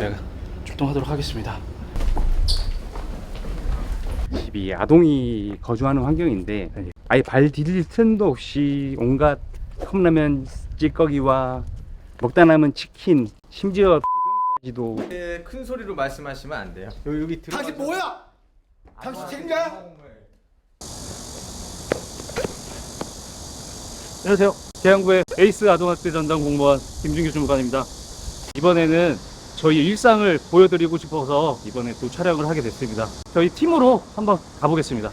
제가 출동하도록 하겠습니다. 집이 아동이 거주하는 환경인데 아예 발 디딜 틈도 없이 온갖 컵라면 찌꺼기와 먹다 남은 치킨 심지어 배변까지도 네, 큰 소리로 말씀하시면 안 돼요. 여기, 여기 들어. 당신 뭐야? 당신 책임자야? 안녕하세요. 계양구의 에이스 아동학대 전담 공무원 김준규 주무관입니다. 이번에는 저희 일상을 보여드리고 싶어서 이번에 또 촬영을 하게 됐습니다. 저희 팀으로 한번 가보겠습니다.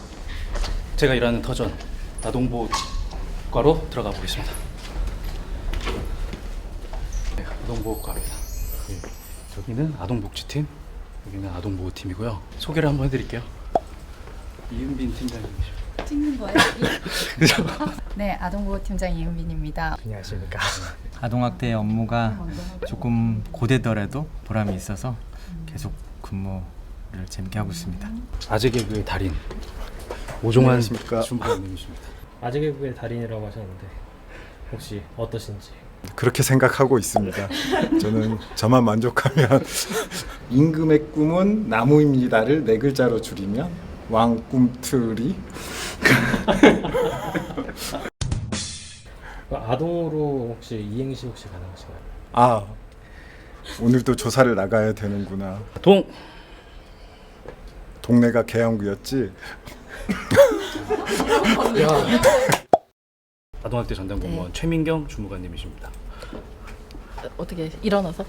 제가 일하는 터전 아동보호과로 들어가 보겠습니다. 네, 아동보호과입니다. 예, 저기는 아동복지팀, 여기는 아동보호팀이고요. 소개를 한번 해드릴게요. 이은빈 팀장님이십니다. 찍는 거예요? 네, 아동보호 팀장 이은빈입니다. 안녕하십니까. 아동학대 업무가 조금 고되더라도 보람이 있어서 계속 근무를 재밌게 하고 있습니다. 아재 개그의 달인 오종환 안녕하십니까. 주무관님이십니다. 아재 개그의 달인이라고 하셨는데 혹시 어떠신지 그렇게 생각하고 있습니다. 저는 저만 만족하면 임금의 꿈은 나무입니다를 네 글자로 줄이면 왕꿈틀이 그 아동으로 혹시 이행시 혹시 가능하신가요? 아 오늘도 조사를 나가야 되는구나. 동 동네가 계양구였지. 아동학대 전담 공무원 최민경 주무관님이십니다. 어떻게 일어나서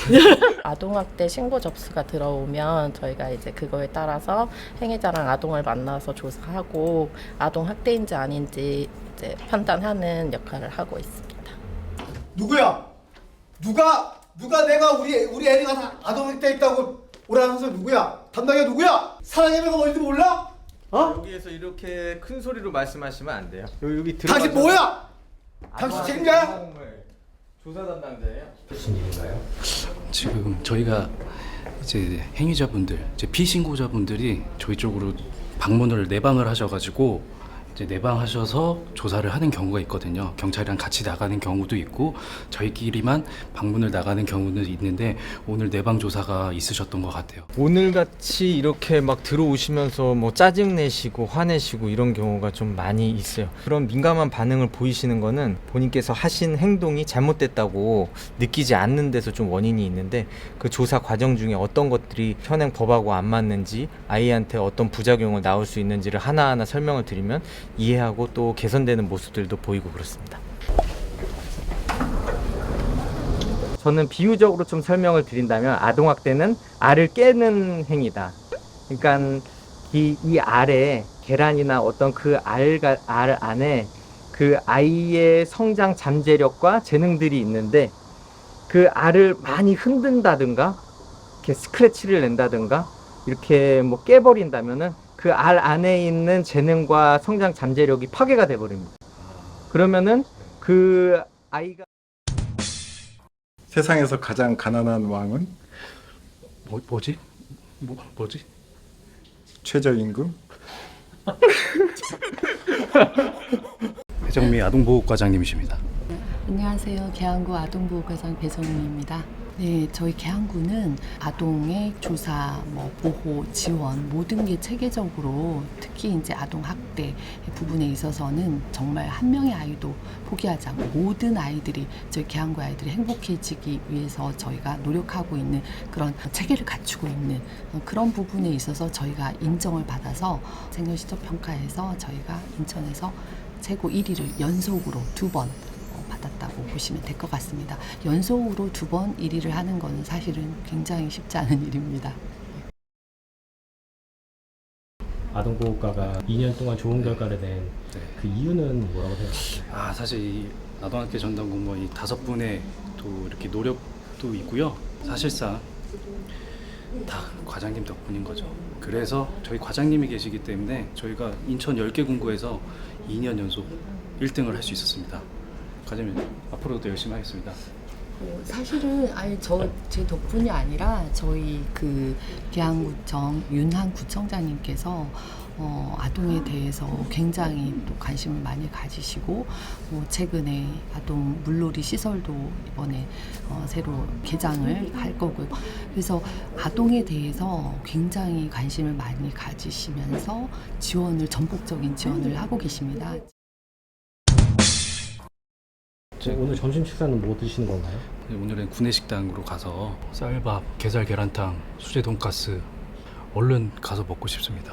아동학대 신고 접수가 들어오면 저희가 이제 그거에 따라서 행위자랑 아동을 만나서 조사하고 아동 학대인지 아닌지 이제 판단하는 역할을 하고 있습니다. 누구야? 누가 누가 내가 우리 우리 애리가 다 아동학대 있다고 오라는 서 누구야? 담당이 누구야? 사랑의 명가 뭔지 몰라? 어? 여기에서 이렇게 큰 소리로 말씀하시면 안 돼요. 여기, 여기 들어. 당신 뭐야? 당신 책임자야? 조사 담당자예요. 무슨 일인가요? 지금 저희가 이제 행위자분들, 이제 피신고자분들이 저희 쪽으로 방문을 내방을 하셔가지고 이제 내방하셔서 조사를 하는 경우가 있거든요. 경찰이랑 같이 나가는 경우도 있고 저희끼리만 방문을 나가는 경우는 있는데 오늘 내방 조사가 있으셨던 것 같아요. 오늘 같이 이렇게 막 들어오시면서 뭐 짜증 내시고 화내시고 이런 경우가 좀 많이 있어요. 그런 민감한 반응을 보이시는 거는 본인께서 하신 행동이 잘못됐다고 느끼지 않는 데서 좀 원인이 있는데 그 조사 과정 중에 어떤 것들이 현행 법하고 안 맞는지 아이한테 어떤 부작용을 나올 수 있는지를 하나하나 설명을 드리면 이해하고 또 개선되는 모습들도 보이고 그렇습니다. 저는 비유적으로 좀 설명을 드린다면 아동학대는 알을 깨는 행위다. 그러니까 이, 이 알에 계란이나 어떤 그 알가, 알 안에 그 아이의 성장 잠재력과 재능들이 있는데 그 알을 많이 흔든다든가 이렇게 스크래치를 낸다든가 이렇게 뭐 깨버린다면은 그 알 안에 있는 재능과 성장 잠재력이 파괴가 돼 버립니다. 그러면은 그 아이가 세상에서 가장 가난한 왕은 뭐, 뭐지? 뭐, 뭐지? 최저임금. 배정미 아동보호과장님이십니다. 안녕하세요. 계양구 아동보호과장 배정미입니다. 네, 저희 계양구는 아동의 조사, 뭐 보호, 지원 모든 게 체계적으로 특히 이제 아동 학대 부분에 있어서는 정말 한 명의 아이도 포기하지 않고 모든 아이들이 저희 계양구 아이들이 행복해지기 위해서 저희가 노력하고 있는 그런 체계를 갖추고 있는 그런 부분에 있어서 저희가 인정을 받아서 생년시적 평가에서 저희가 인천에서 최고 1위를 연속으로 두번 어, 받았다고 보시면 될 것 같습니다. 연속으로 두 번 1위를 하는 것은 사실은 굉장히 쉽지 않은 일입니다. 아동보호과가 2년 동안 좋은 결과를 낸그 이유는 뭐라고 생각하세요? 아 사실 이 아동학대 전담 공무원 이 다섯 분의 또 이렇게 노력도 있고요. 사실상 다 과장님 덕분인 거죠. 그래서 저희 과장님이 계시기 때문에 저희가 인천 10개 군구에서 2년 연속 1등을 할 수 있었습니다. 과장님 앞으로도 열심히 하겠습니다. 어, 사실은 아니 저제 덕분이 아니라 저희 그 계양구청 윤한 구청장님께서 어, 아동에 대해서 굉장히 또 관심을 많이 가지시고 뭐 최근에 아동 물놀이 시설도 이번에 어, 새로 개장을 할 거고요. 그래서 아동에 대해서 굉장히 관심을 많이 가지시면서 지원을 전폭적인 지원을 하고 계십니다. 오늘 점심 식사는 뭐 드시는 건가요? 네, 오늘은 구내식당으로 가서 쌀밥, 게살 계란탕, 수제 돈가스 얼른 가서 먹고 싶습니다.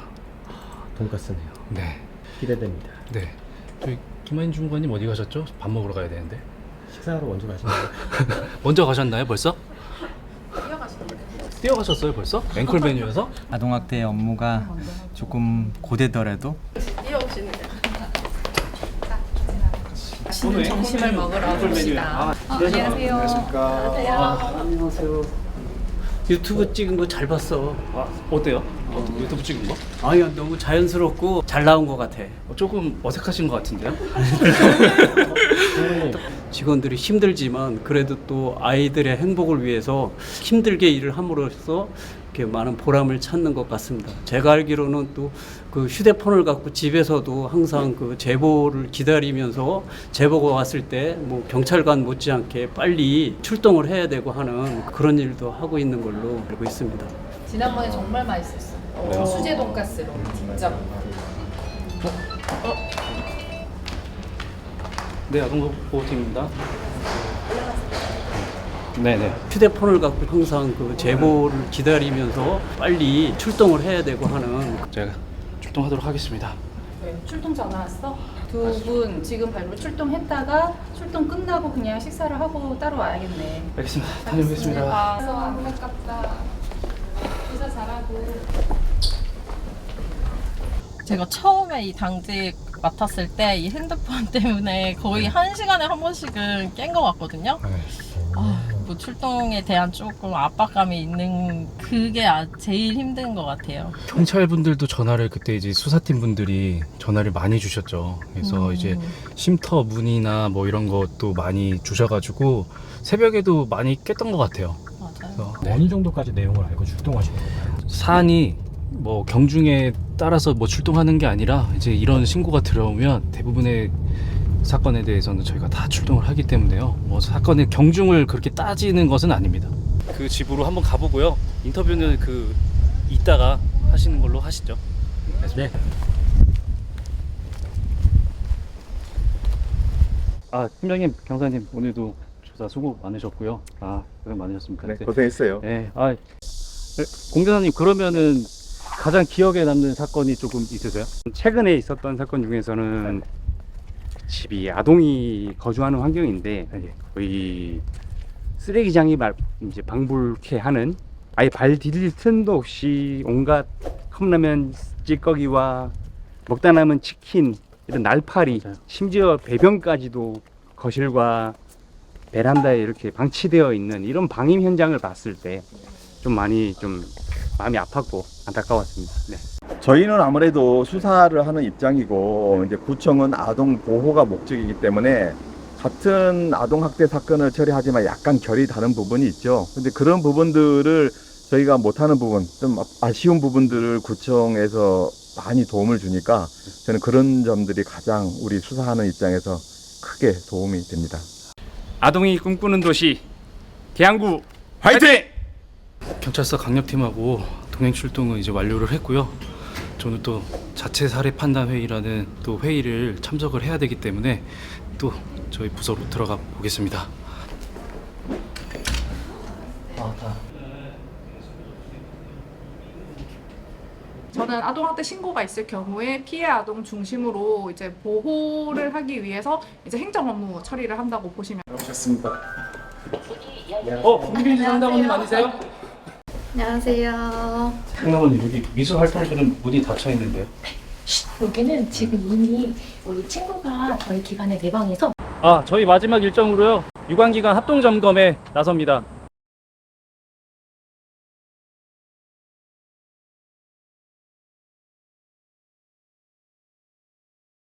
돈가스네요. 네, 기대됩니다. 네. 저희 김한인 주무관님 어디 가셨죠? 밥 먹으러 가야 되는데. 식사하러 먼저 가시는 거예요? 먼저 가셨나요, 벌써? 뛰어가셨어요, 벌써? 앵콜 메뉴여서? 아동학대 업무가 조금 고되더라도 오늘 점심을 먹으러 갑시다. 안녕하세요. 유튜브 찍은 거 잘 봤어. 아, 어때요? 어, 유튜브 찍은 거? 아야 너무 자연스럽고 잘 나온 것 같아. 어, 조금 어색하신 것 같은데요? 직원들이 힘들지만 그래도 또 아이들의 행복을 위해서 힘들게 일을 함으로써 이렇게 많은 보람을 찾는 것 같습니다. 제가 알기로는 또 그 휴대폰을 갖고 집에서도 항상 그 제보를 기다리면서 제보가 왔을 때 뭐 경찰관 못지않게 빨리 출동을 해야 되고 하는 그런 일도 하고 있는 걸로 알고 있습니다. 지난번에 정말 맛있었어 요. 수제 돈가스로 직접. 네, 아동보호팀입니다. 네네. 휴대폰을 갖고 항상 그 제보를 기다리면서 빨리 출동을 해야 되고 하는 제가 출동하도록 하겠습니다. 네, 출동 전화 왔어? 두 분 지금 바로 출동했다가 출동 끝나고 그냥 식사를 하고 따로 와야겠네. 알겠습니다. 다녀오겠습니다. 아, 안타깝다. 기사 잘하고. 제가 처음에 이 당직 맡았을 때 이 핸드폰 때문에 거의 한 시간에 한 번씩은 깬 것 같거든요. 아, 뭐 출동에 대한 조금 압박감이 있는 그게 아- 제일 힘든 것 같아요. 경찰 분들도 전화를 그때 이제 수사팀 분들이 전화를 많이 주셨죠. 그래서 음. 이제 쉼터 문의나 뭐 이런 것도 많이 주셔가지고 새벽에도 많이 깼던 것 같아요. 맞아요. 그래서 어느 정도까지 내용을 알고 출동하시는 건가요? 사안이 뭐 경중에 따라서 뭐 출동하는 게 아니라 이제 이런 신고가 들어오면 대부분의 사건에 대해서는 저희가 다 출동을 하기 때문에요. 뭐 사건의 경중을 그렇게 따지는 것은 아닙니다. 그 집으로 한번 가보고요. 인터뷰는 그 이따가 하시는 걸로 하시죠. 네. 아 팀장님, 경사님 오늘도 조사 수고 많으셨고요. 아 고생 많으셨습니다. 네, 고생했어요. 네, 아 공전사님 그러면은 가장 기억에 남는 사건이 조금 있으세요? 최근에 있었던 사건 중에서는 집이 아동이 거주하는 환경인데 예. 거의 쓰레기장이 말, 이제 방불케 하는 아예 발 디딜 틈도 없이 온갖 컵라면 찌꺼기와 먹다 남은 치킨 이런 날파리 맞아요. 심지어 배변까지도 거실과 베란다에 이렇게 방치되어 있는 이런 방임 현장을 봤을 때 좀 많이 좀 마음이 아팠고 안타까웠습니다. 네. 저희는 아무래도 수사를 하는 입장이고 이제 구청은 아동 보호가 목적이기 때문에 같은 아동 학대 사건을 처리하지만 약간 결이 다른 부분이 있죠. 근데 그런 부분들을 저희가 못하는 부분, 좀 아쉬운 부분들을 구청에서 많이 도움을 주니까 저는 그런 점들이 가장 우리 수사하는 입장에서 크게 도움이 됩니다. 아동이 꿈꾸는 도시 계양구 화이팅! 경찰서 강력팀하고 동행 출동을 이제 완료를 했고요. 저는 또 자체 사례 판단 회의라는 또 회의를 참석을 해야 되기 때문에 또 저희 부서로 들어가 보겠습니다. 저는 아동학대 신고가 있을 경우에 피해 아동 중심으로 이제 보호를 하기 위해서 이제 행정 업무 처리를 한다고 보시면 오셨습니다. 어, 김민지 상담원님 아니세요? 안녕하세요. 상담원님 여기 미술 활동실은 문이 닫혀 있는데요. 여기는 지금 이미 우리 친구가 저희 기관에 내방해서 아, 저희 마지막 일정으로요. 유관기관 합동 점검에 나섭니다.